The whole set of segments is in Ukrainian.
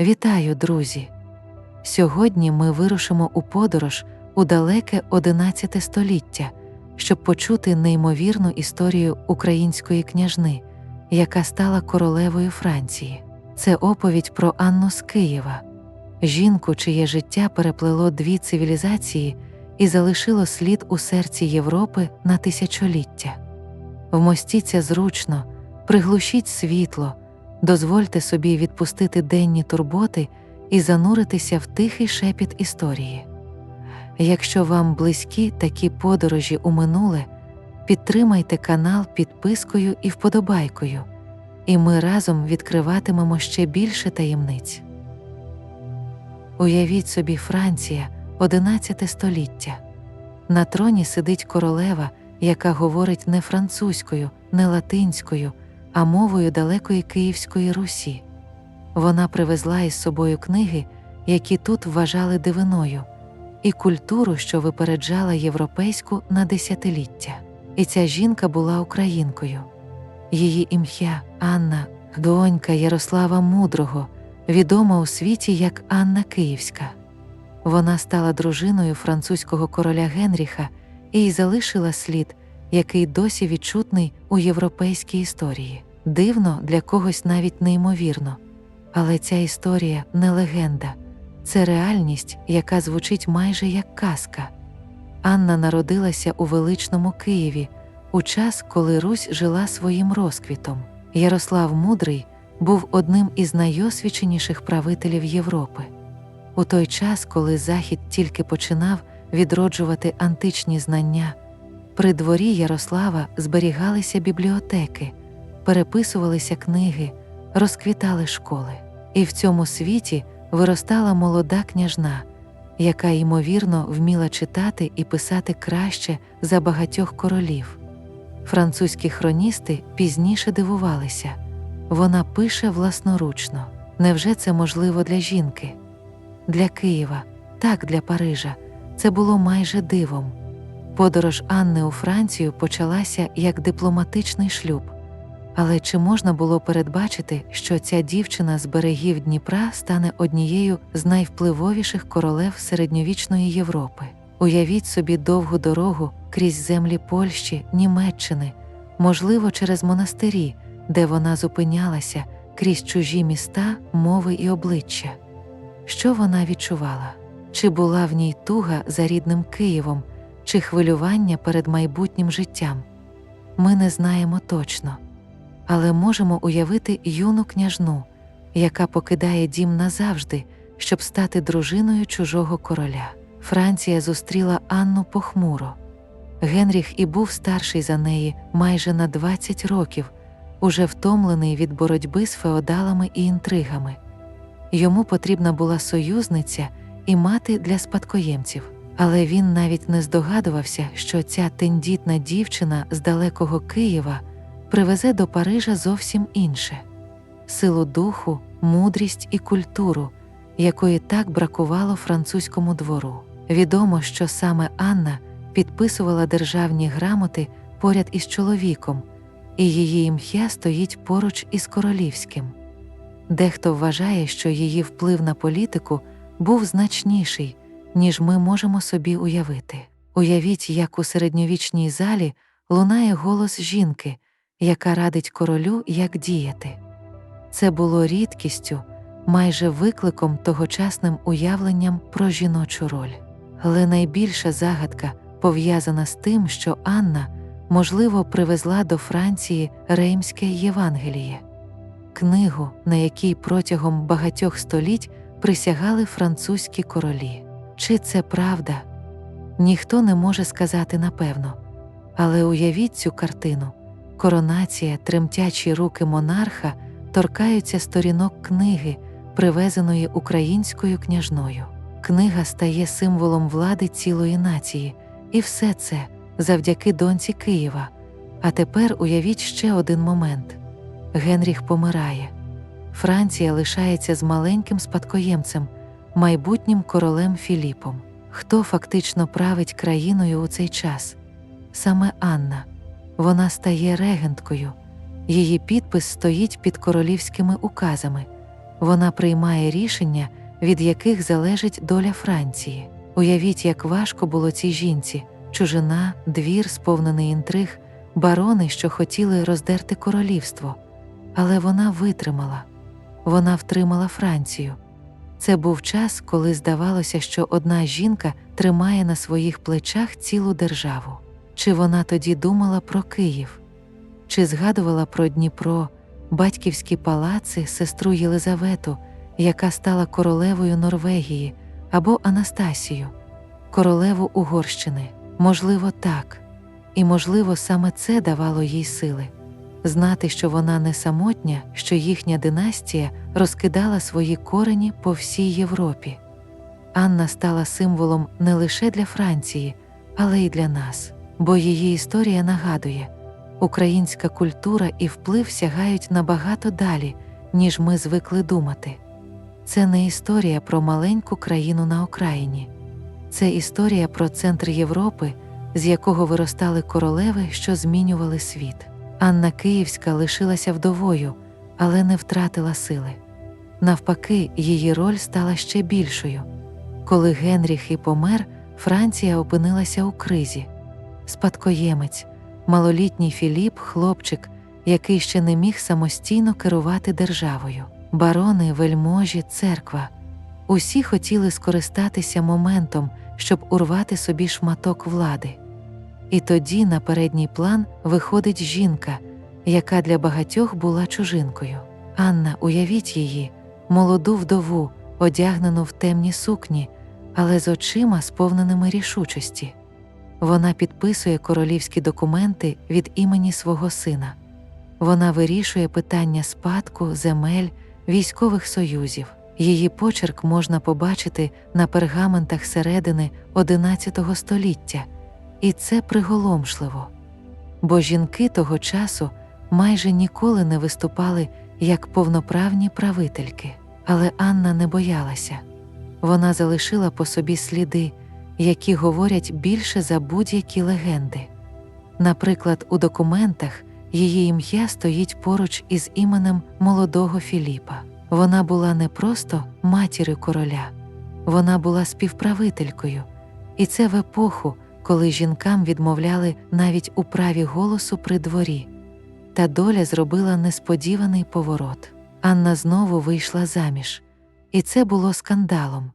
Вітаю, друзі! Сьогодні ми вирушимо у подорож у далеке XI століття, щоб почути неймовірну історію української княжни, яка стала королевою Франції. Це оповідь про Анну з Києва, жінку, чиє життя переплело дві цивілізації і залишило слід у серці Європи на тисячоліття. Вмостіться зручно, приглушіть світло, дозвольте собі відпустити денні турботи і зануритися в тихий шепіт історії. Якщо вам близькі такі подорожі у минуле, підтримайте канал підпискою і вподобайкою, і ми разом відкриватимемо ще більше таємниць. Уявіть собі Франція, 11 століття. На троні сидить королева, яка говорить не французькою, не латинською, а мовою далекої Київської Русі. Вона привезла із собою книги, які тут вважали дивиною, і культуру, що випереджала європейську на десятиліття. І ця жінка була українкою. Її ім'я Анна, донька Ярослава Мудрого, відома у світі як Анна Київська. Вона стала дружиною французького короля Генріха і й залишила слід, який досі відчутний у європейській історії. Дивно для когось навіть неймовірно. Але ця історія не легенда, це реальність, яка звучить майже як казка. Анна народилася у величному Києві у час, коли Русь жила своїм розквітом. Ярослав Мудрий був одним із найосвіченіших правителів Європи. У той час, коли Захід тільки починав відроджувати античні знання, при дворі Ярослава зберігалися бібліотеки, переписувалися книги, розквітали школи. І в цьому світі виростала молода княжна, яка ймовірно вміла читати і писати краще за багатьох королів. Французькі хроністи пізніше дивувалися вона пише власноручно. Невже це можливо для жінки? Для Києва, так для Парижа. Це було майже дивом. Подорож Анни у Францію почалася як дипломатичний шлюб. Але чи можна було передбачити, що ця дівчина з берегів Дніпра стане однією з найвпливовіших королев середньовічної Європи? Уявіть собі довгу дорогу крізь землі Польщі, Німеччини, можливо, через монастирі, де вона зупинялася, крізь чужі міста, мови і обличчя. Що вона відчувала? Чи була в ній туга за рідним Києвом, чи хвилювання перед майбутнім життям? Ми не знаємо точно але можемо уявити юну княжну, яка покидає дім назавжди, щоб стати дружиною чужого короля. Франція зустріла Анну похмуро. Генріх і був старший за неї майже на 20 років, уже втомлений від боротьби з феодалами і інтригами. Йому потрібна була союзниця і мати для спадкоємців, але він навіть не здогадувався, що ця тендітна дівчина з далекого Києва привезе до Парижа зовсім інше силу духу, мудрість і культуру, якої так бракувало французькому двору. Відомо, що саме Анна підписувала державні грамоти поряд із чоловіком, і її ім'я стоїть поруч із королівським. Дехто вважає, що її вплив на політику був значніший, ніж ми можемо собі уявити. Уявіть, як у середньовічній залі лунає голос жінки, яка радить королю, як діяти. Це було рідкістю, майже викликом тогочасним уявленням про жіночу роль. Але найбільша загадка пов'язана з тим, що Анна, можливо, привезла до Франції Реймське Євангеліє, книгу, на якій протягом багатьох століть присягали французькі королі. Чи це правда? Ніхто не може сказати напевно, але уявіть цю картину. Коронація, тремтячі руки монарха торкаються сторінок книги, привезеної українською княжною. Книга стає символом влади цілої нації, і все це завдяки доньці Києва. А тепер уявіть ще один момент: Генріх помирає. Франція лишається з маленьким спадкоємцем, майбутнім королем Філіпом. Хто фактично править країною у цей час? Саме Анна. Вона стає регенткою, її підпис стоїть під королівськими указами, вона приймає рішення, від яких залежить доля Франції. Уявіть, як важко було цій жінці чужина, двір, сповнений інтриг, барони, що хотіли роздерти королівство. Але вона витримала, вона втримала Францію. Це був час, коли здавалося, що одна жінка тримає на своїх плечах цілу державу. Чи вона тоді думала про Київ, чи згадувала про Дніпро, батьківські палаци, сестру Єлизавету, яка стала королевою Норвегії, або Анастасію, королеву Угорщини? Можливо, так. І, можливо, саме це давало їй сили знати, що вона не самотня, що їхня династія розкидала свої корені по всій Європі. Анна стала символом не лише для Франції, але й для нас, бо її історія нагадує, українська культура і вплив сягають набагато далі, ніж ми звикли думати. Це не історія про маленьку країну на окраїні, це історія про центр Європи, з якого виростали королеви, що змінювали світ. Анна Київська лишилася вдовою, але не втратила сили. Навпаки, її роль стала ще більшою. Коли Генріх і помер, Франція опинилася у кризі. Спадкоємець, малолітній Філіп, хлопчик, який ще не міг самостійно керувати державою, барони, вельможі, церква. Усі хотіли скористатися моментом, щоб урвати собі шматок влади. І тоді на передній план виходить жінка, яка для багатьох була чужинкою. Анна, уявіть її, молоду вдову, одягнену в темні сукні, але з очима, сповненими рішучості. Вона підписує королівські документи від імені свого сина. Вона вирішує питання спадку, земель, військових союзів. Її почерк можна побачити на пергаментах середини XI століття. І це приголомшливо, бо жінки того часу майже ніколи не виступали як повноправні правительки. Але Анна не боялася вона залишила по собі сліди, які говорять більше за будь-які легенди. Наприклад, у документах її ім'я стоїть поруч із іменем молодого Філіпа. Вона була не просто матір'ю короля, вона була співправителькою, і це в епоху коли жінкам відмовляли навіть у праві голосу при дворі. Та доля зробила несподіваний поворот. Анна знову вийшла заміж, і це було скандалом.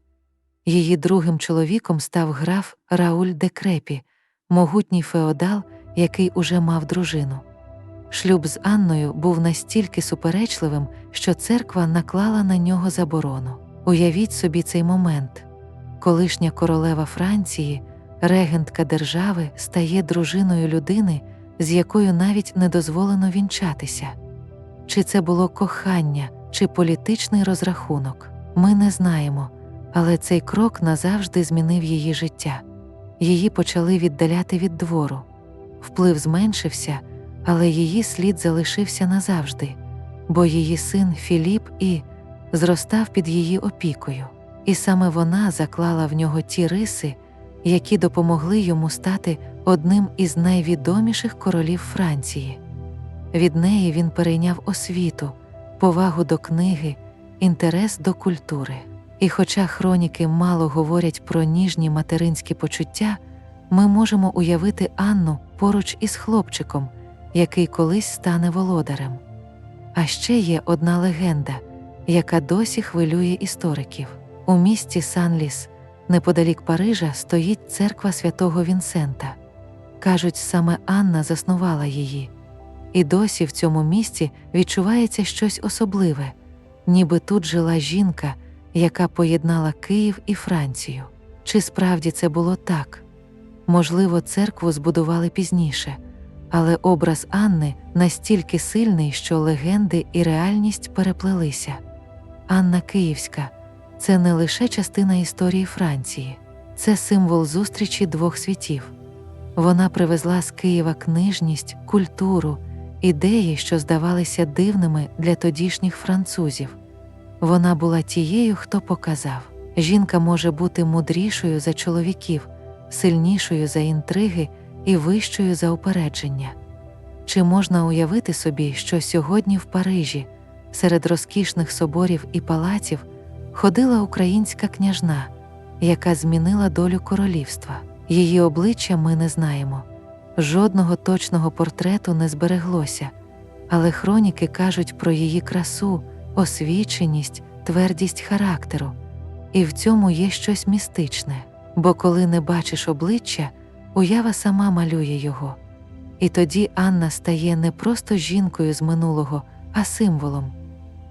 Її другим чоловіком став граф Рауль де Крепі, могутній феодал, який уже мав дружину. Шлюб з Анною був настільки суперечливим, що церква наклала на нього заборону. Уявіть собі цей момент, колишня королева Франції регентка держави стає дружиною людини, з якою навіть не дозволено вінчатися. Чи це було кохання, чи політичний розрахунок, ми не знаємо, але цей крок назавжди змінив її життя. Її почали віддаляти від двору. Вплив зменшився, але її слід залишився назавжди, бо її син Філіп і зростав під її опікою, і саме вона заклала в нього ті риси, які допомогли йому стати одним із найвідоміших королів Франції. Від неї він перейняв освіту, повагу до книги, інтерес до культури. І, хоча хроніки мало говорять про ніжні материнські почуття, ми можемо уявити Анну поруч із хлопчиком, який колись стане володарем. А ще є одна легенда, яка досі хвилює істориків. У місті Санліс Неподалік Парижа стоїть церква святого Вінсента. Кажуть, саме Анна заснувала її, і досі в цьому місці відчувається щось особливе, ніби тут жила жінка, яка поєднала Київ і Францію. Чи справді це було так? Можливо, церкву збудували пізніше, але образ Анни настільки сильний, що легенди і реальність переплелися. Анна Київська це не лише частина історії Франції, це символ зустрічі двох світів. Вона привезла з Києва книжність, культуру, ідеї, що здавалися дивними для тодішніх французів. Вона була тією, хто показав, жінка може бути мудрішою за чоловіків, сильнішою за інтриги і вищою за упередження. Чи можна уявити собі, що сьогодні в Парижі серед розкішних соборів і палаців ходила українська княжна, яка змінила долю королівства. Її обличчя ми не знаємо. Жодного точного портрету не збереглося, але хроніки кажуть про її красу, освіченість, твердість характеру. І в цьому є щось містичне, бо коли не бачиш обличчя, уява сама малює його. І тоді Анна стає не просто жінкою з минулого, а символом.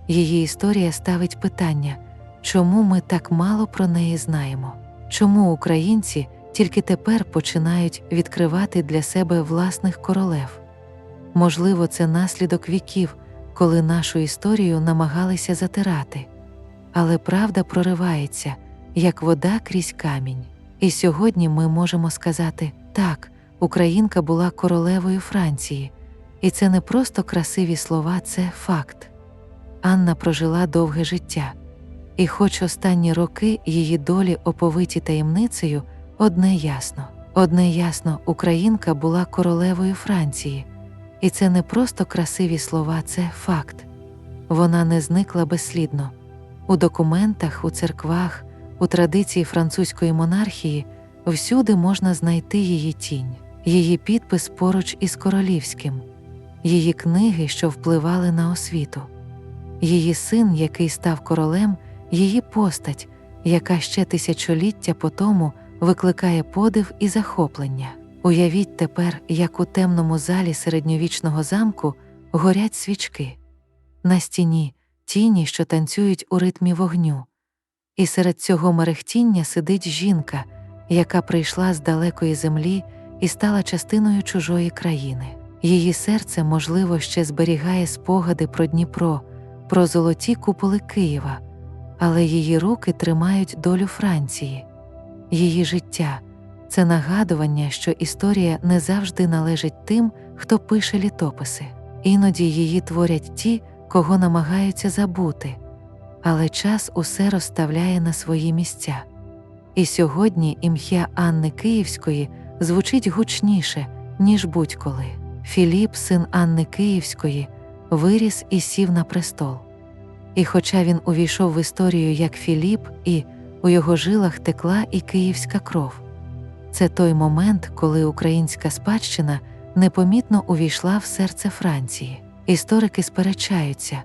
Її історія ставить питання, чому ми так мало про неї знаємо, чому українці тільки тепер починають відкривати для себе власних королев. Можливо, це наслідок віків, коли нашу історію намагалися затирати. Але правда проривається, як вода крізь камінь. І сьогодні ми можемо сказати так, Українка була королевою Франції, і це не просто красиві слова, це факт. Анна прожила довге життя, і, хоч останні роки її долі оповиті таємницею, одне ясно: одне ясно, Українка була королевою Франції, і це не просто красиві слова, це факт. Вона не зникла безслідно. У документах, у церквах, у традиції французької монархії всюди можна знайти її тінь, її підпис поруч із королівським, її книги, що впливали на освіту, її син, який став королем, її постать, яка ще тисячоліття по тому викликає подив і захоплення. Уявіть тепер, як у темному залі середньовічного замку горять свічки. На стіні тіні, що танцюють у ритмі вогню. І серед цього мерехтіння сидить жінка, яка прийшла з далекої землі і стала частиною чужої країни. Її серце, можливо, ще зберігає спогади про Дніпро, про золоті куполи Києва, але її руки тримають долю Франції, її життя це нагадування, що історія не завжди належить тим, хто пише літописи. Іноді її творять ті, кого намагаються забути, але час усе розставляє на свої місця. І сьогодні ім'я Анни Київської звучить гучніше, ніж будь-коли. Філіп, син Анни Київської, виріс і сів на престол. І хоча він увійшов в історію як Філіп, і у його жилах текла і київська кров. Це той момент, коли українська спадщина непомітно увійшла в серце Франції. Історики сперечаються,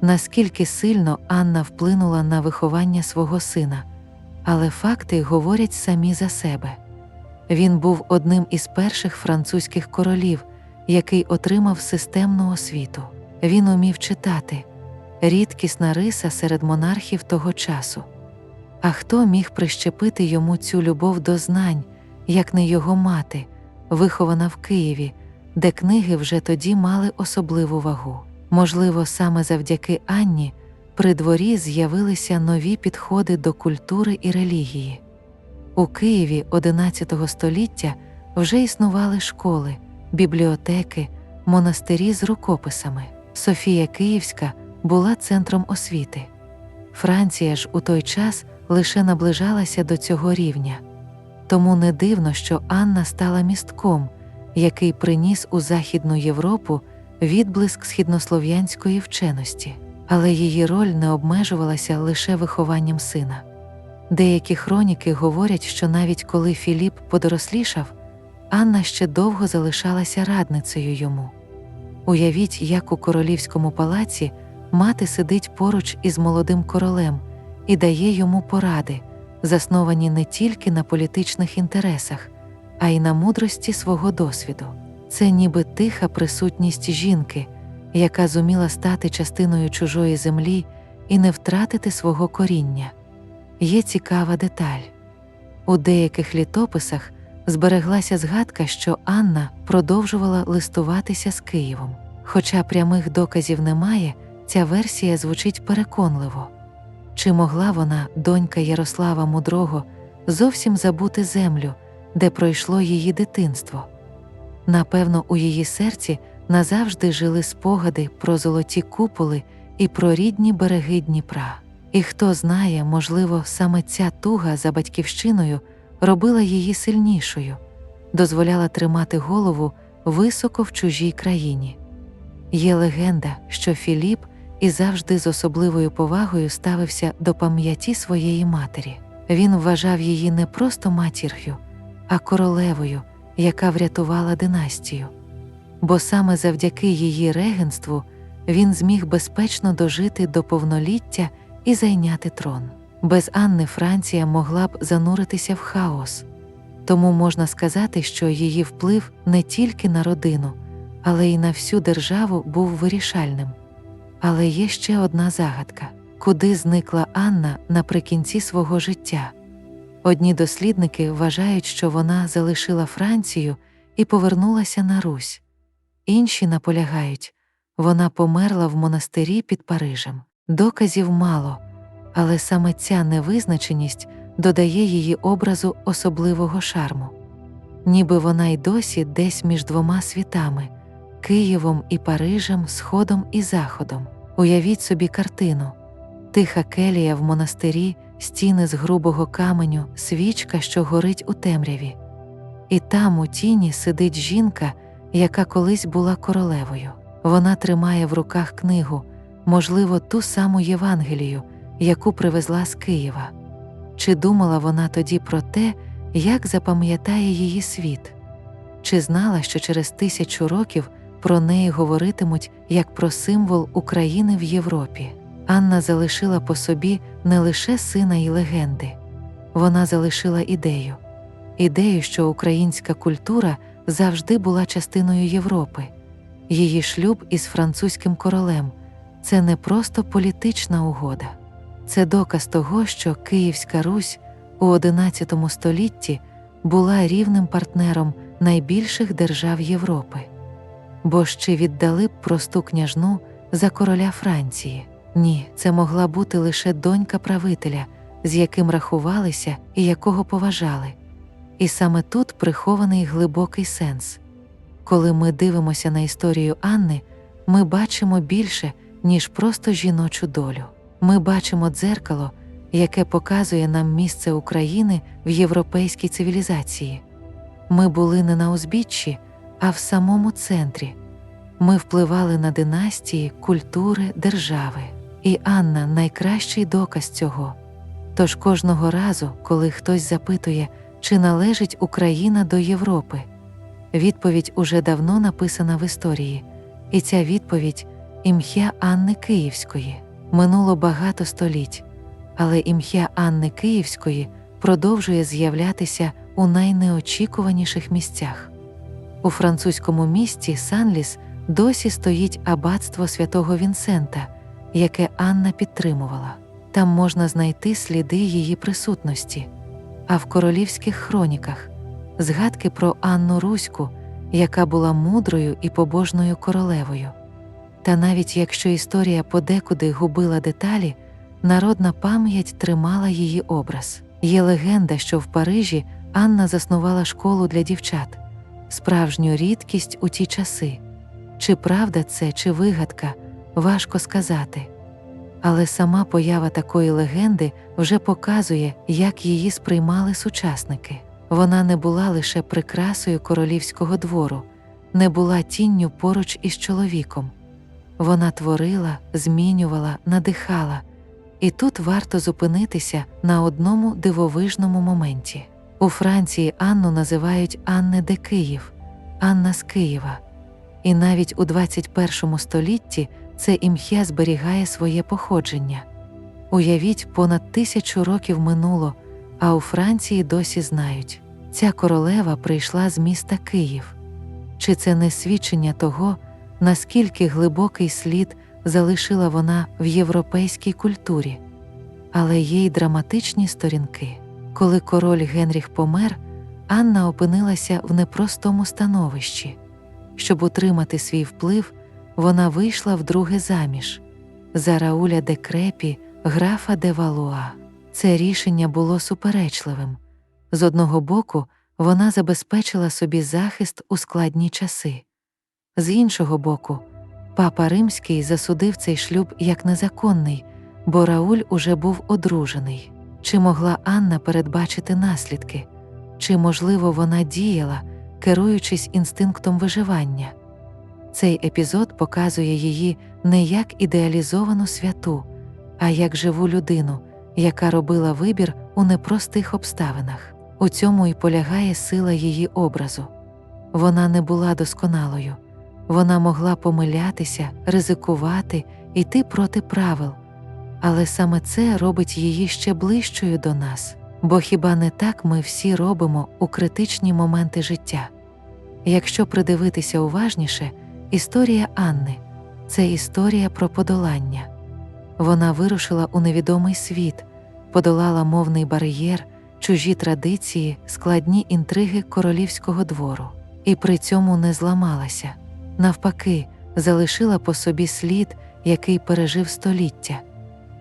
наскільки сильно Анна вплинула на виховання свого сина, але факти говорять самі за себе. Він був одним із перших французьких королів, який отримав системну освіту. Він умів читати рідкісна риса серед монархів того часу. А хто міг прищепити йому цю любов до знань, як не його мати, вихована в Києві, де книги вже тоді мали особливу вагу. Можливо, саме завдяки Анні при дворі з'явилися нові підходи до культури і релігії. У Києві XI століття вже існували школи, бібліотеки, монастирі з рукописами. Софія Київська була центром освіти. Франція ж у той час лише наближалася до цього рівня. Тому не дивно, що Анна стала містком, який приніс у Західну Європу відблиск східнослов'янської вченості, але її роль не обмежувалася лише вихованням сина. Деякі хроніки говорять, що навіть коли Філіп подорослішав, Анна ще довго залишалася радницею йому. Уявіть, як у королівському палаці мати сидить поруч із молодим королем і дає йому поради, засновані не тільки на політичних інтересах, а й на мудрості свого досвіду. Це ніби тиха присутність жінки, яка зуміла стати частиною чужої землі і не втратити свого коріння. Є цікава деталь. У деяких літописах збереглася згадка, що Анна продовжувала листуватися з Києвом. Хоча прямих доказів немає, ця версія звучить переконливо. Чи могла вона, донька Ярослава Мудрого, зовсім забути землю, де пройшло її дитинство? Напевно, у її серці назавжди жили спогади про золоті куполи і про рідні береги Дніпра. І хто знає, можливо, саме ця туга за батьківщиною робила її сильнішою, дозволяла тримати голову високо в чужій країні. Є легенда, що Філіп, і завжди з особливою повагою ставився до пам'яті своєї матері. Він вважав її не просто матір'ю, а королевою, яка врятувала династію. Бо саме завдяки її регенству він зміг безпечно дожити до повноліття і зайняти трон. Без Анни Франція могла б зануритися в хаос, тому можна сказати, що її вплив не тільки на родину, але й на всю державу був вирішальним. Але є ще одна загадка куди зникла Анна наприкінці свого життя. Одні дослідники вважають, що вона залишила Францію і повернулася на Русь, інші наполягають, вона померла в монастирі під Парижем. Доказів мало, але саме ця невизначеність додає її образу особливого шарму. Ніби вона й досі десь між двома світами Києвом і Парижем, Сходом і Заходом. Уявіть собі картину тиха келія в монастирі, стіни з грубого каменю, свічка, що горить у темряві. І там, у тіні, сидить жінка, яка колись була королевою. Вона тримає в руках книгу, можливо, ту саму Євангелію, яку привезла з Києва. Чи думала вона тоді про те, як запам'ятає її світ? Чи знала, що через тисячу років про неї говоритимуть як про символ України в Європі? Анна залишила по собі не лише сина і легенди, вона залишила ідею ідею, що українська культура завжди була частиною Європи. Її шлюб із французьким королем це не просто політична угода, це доказ того, що Київська Русь у XI столітті була рівним партнером найбільших держав Європи. Бо чи віддали б просту княжну за короля Франції? Ні, це могла бути лише донька правителя, з яким рахувалися і якого поважали. І саме тут прихований глибокий сенс. Коли ми дивимося на історію Анни, ми бачимо більше, ніж просто жіночу долю. Ми бачимо дзеркало, яке показує нам місце України в європейській цивілізації. Ми були не на узбіччі, а в самому центрі. Ми впливали на династії, культури, держави. І Анна найкращий доказ цього. Тож кожного разу, коли хтось запитує, чи належить Україна до Європи, відповідь уже давно написана в історії, і ця відповідь ім'я Анни Київської. Минуло багато століть, але ім'я Анни Київської продовжує з'являтися у найнеочікуваніших місцях. У французькому місті Санліс досі стоїть аббатство святого Вінсента, яке Анна підтримувала. Там можна знайти сліди її присутності, а в королівських хроніках згадки про Анну Руську, яка була мудрою і побожною королевою. Та навіть якщо історія подекуди губила деталі, народна пам'ять тримала її образ. Є легенда, що в Парижі Анна заснувала школу для дівчат, справжню рідкість у ті часи. Чи правда це, чи вигадка, важко сказати. Але сама поява такої легенди вже показує, як її сприймали сучасники. Вона не була лише прикрасою королівського двору, не була тінню поруч із чоловіком. Вона творила, змінювала, надихала, і тут варто зупинитися на одному дивовижному моменті. У Франції Анну називають Анне де Київ, Анна з Києва. І навіть у 21 столітті це ім'я зберігає своє походження. Уявіть, понад тисячу років минуло, а у Франції досі знають ця королева прийшла з міста Київ. Чи це не свідчення того, наскільки глибокий слід залишила вона в європейській культурі? Але є й драматичні сторінки. Коли король Генріх помер, Анна опинилася в непростому становищі. Щоб утримати свій вплив, вона вийшла вдруге заміж за Рауля де Крепі, графа де Валуа. Це рішення було суперечливим. З одного боку, вона забезпечила собі захист у складні часи. З іншого боку, папа Римський засудив цей шлюб як незаконний, бо Рауль уже був одружений. Чи могла Анна передбачити наслідки, чи, можливо, вона діяла, керуючись інстинктом виживання? Цей епізод показує її не як ідеалізовану святу, а як живу людину, яка робила вибір у непростих обставинах. У цьому і полягає сила її образу. Вона не була досконалою, вона могла помилятися, ризикувати, йти проти правил, але саме це робить її ще ближчою до нас, бо хіба не так ми всі робимо у критичні моменти життя? Якщо придивитися уважніше, історія Анни це історія про подолання. Вона вирушила у невідомий світ, подолала мовний бар'єр, чужі традиції, складні інтриги королівського двору, і при цьому не зламалася. Навпаки, залишила по собі слід, який пережив століття.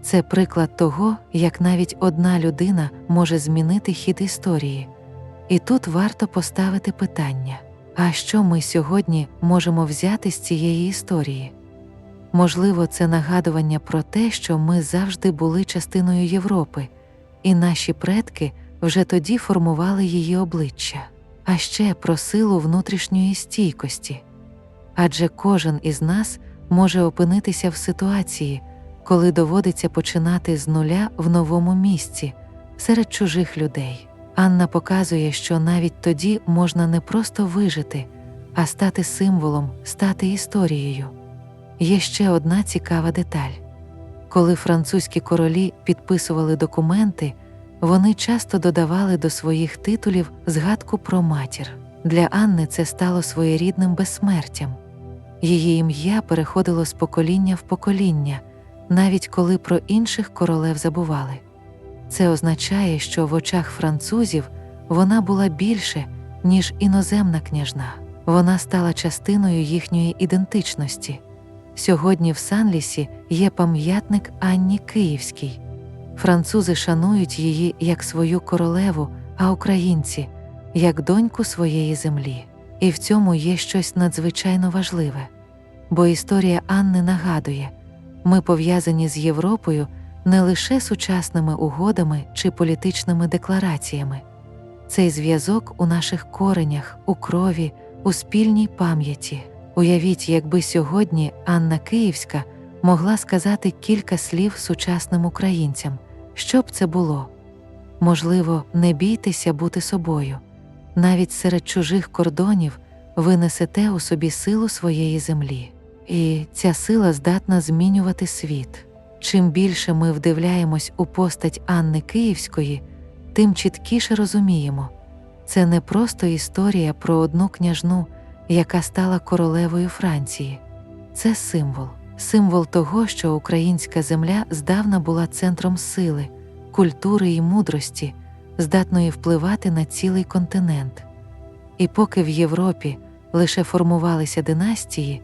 Це приклад того, як навіть одна людина може змінити хід історії. І тут варто поставити питання: а що ми сьогодні можемо взяти з цієї історії? Можливо, це нагадування про те, що ми завжди були частиною Європи, і наші предки вже тоді формували її обличчя, а ще про силу внутрішньої стійкості. Адже кожен із нас може опинитися в ситуації, коли доводиться починати з нуля в новому місці серед чужих людей. Анна показує, що навіть тоді можна не просто вижити, а стати символом, стати історією. Є ще одна цікава деталь. Коли французькі королі підписували документи, вони часто додавали до своїх титулів згадку про матір. Для Анни це стало своєрідним безсмертям. Її ім'я переходило з покоління в покоління, навіть коли про інших королев забували. Це означає, що в очах французів вона була більше, ніж іноземна княжна. Вона стала частиною їхньої ідентичності. Сьогодні в Санлісі є пам'ятник Анні Київській. Французи шанують її як свою королеву, а українці як доньку своєї землі. І в цьому є щось надзвичайно важливе. Бо історія Анни нагадує ми пов'язані з Європою не лише сучасними угодами чи політичними деклараціями. Цей зв'язок у наших коренях, у крові, у спільній пам'яті. Уявіть, якби сьогодні Анна Київська могла сказати кілька слів сучасним українцям, що б це було. Можливо, не бійтеся бути собою. Навіть серед чужих кордонів ви несете у собі силу своєї землі, і ця сила здатна змінювати світ. Чим більше ми вдивляємось у постать Анни Київської, тим чіткіше розуміємо це не просто історія про одну княжну, яка стала королевою Франції, це символ, символ того, що українська земля здавна була центром сили, культури і мудрості, здатної впливати на цілий континент. І поки в Європі лише формувалися династії,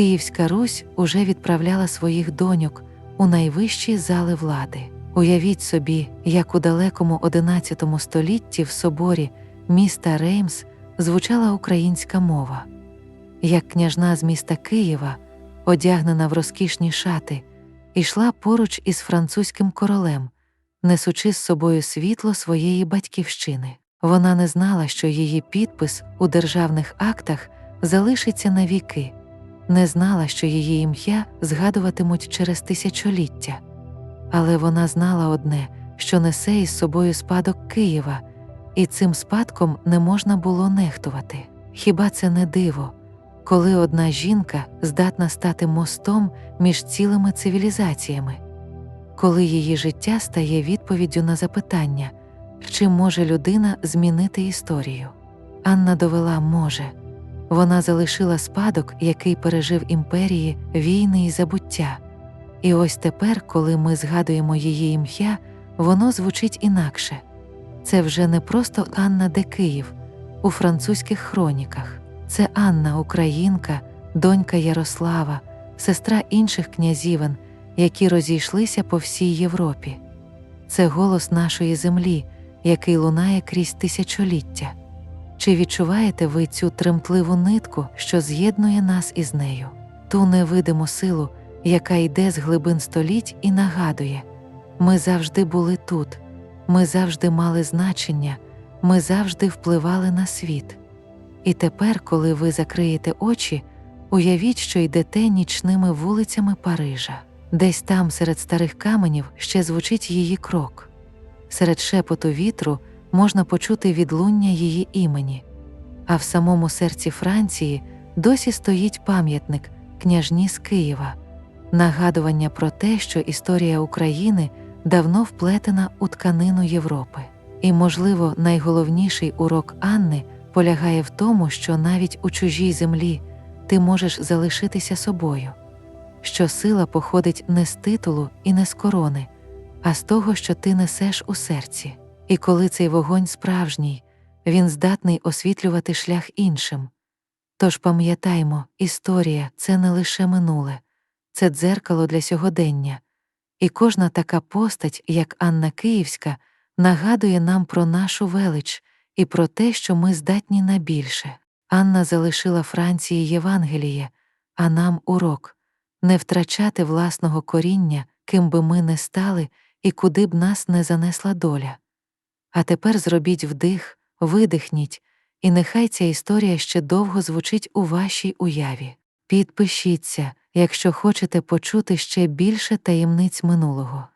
Київська Русь уже відправляла своїх доньок у найвищі зали влади. Уявіть собі, як у далекому XI столітті в соборі міста Реймс звучала українська мова, як княжна з міста Києва, одягнена в розкішні шати, ішла поруч із французьким королем, несучи з собою світло своєї батьківщини. Вона не знала, що її підпис у державних актах залишиться навіки, не знала, що її ім'я згадуватимуть через тисячоліття. Але вона знала одне, що несе із собою спадок Києва, і цим спадком не можна було нехтувати. Хіба це не диво, коли одна жінка здатна стати мостом між цілими цивілізаціями, коли її життя стає відповіддю на запитання, чим може людина змінити історію? Анна довела може. Вона залишила спадок, який пережив імперії, війни і забуття. І ось тепер, коли ми згадуємо її ім'я, воно звучить інакше. Це вже не просто Анна де Київ у французьких хроніках. Це Анна Українка, донька Ярослава, сестра інших князівен, які розійшлися по всій Європі. Це голос нашої землі, який лунає крізь тисячоліття. Чи відчуваєте ви цю тремтливу нитку, що з'єднує нас із нею, ту невидиму силу, яка йде з глибин століть і нагадує ми завжди були тут, ми завжди мали значення, ми завжди впливали на світ. І тепер, коли ви закриєте очі, Уявіть, що йдете нічними вулицями Парижа. Десь там, серед старих каменів, ще звучить її крок. Серед шепоту вітру можна почути відлуння її імені. А в самому серці Франції досі стоїть пам'ятник княжні з Києва, нагадування про те, що історія України давно вплетена у тканину Європи. І, можливо, найголовніший урок Анни полягає в тому, що навіть у чужій землі ти можеш залишитися собою, що сила походить не з титулу і не з корони, а з того, що ти несеш у серці. І коли цей вогонь справжній, він здатний освітлювати шлях іншим. Тож пам'ятаймо, історія це не лише минуле, це дзеркало для сьогодення, і кожна така постать, як Анна Київська, нагадує нам про нашу велич і про те, що ми здатні на більше. Анна залишила Франції Євангеліє, а нам урок не втрачати власного коріння, ким би ми не стали і куди б нас не занесла доля. А тепер зробіть вдих, видихніть, і нехай ця історія ще довго звучить у вашій уяві. Підпишіться, якщо хочете почути ще більше таємниць минулого.